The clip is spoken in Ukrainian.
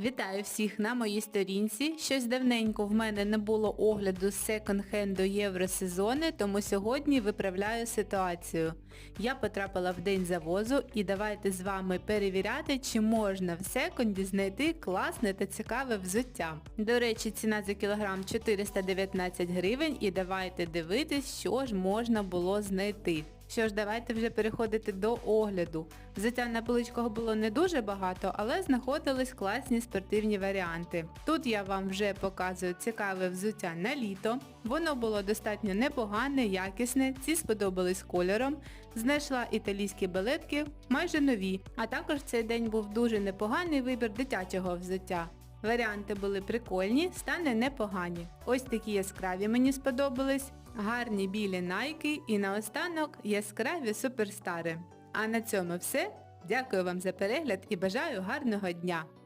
Вітаю всіх на моїй сторінці. Щось давненько в мене не було огляду з секонд-хенду євросезони, тому сьогодні виправляю ситуацію. Я потрапила в день завозу і давайте з вами перевіряти, чи можна в секонді знайти класне та цікаве взуття. До речі, ціна за кілограм 419 гривень і давайте дивитись, що ж можна було знайти. Що ж, давайте вже переходити до огляду. Взуття на поличках було не дуже багато, але знаходились класні спортивні варіанти. Тут я вам вже показую цікаве взуття на літо. Воно було достатньо непогане, якісне, ці сподобались кольором. Знайшла італійські балетки, майже нові. А також цей день був дуже непоганий вибір дитячого взуття. Варіанти були прикольні, стани непогані. Ось такі яскраві мені сподобались, гарні білі найки і наостанок яскраві суперстари. А на цьому все. Дякую вам за перегляд і бажаю гарного дня!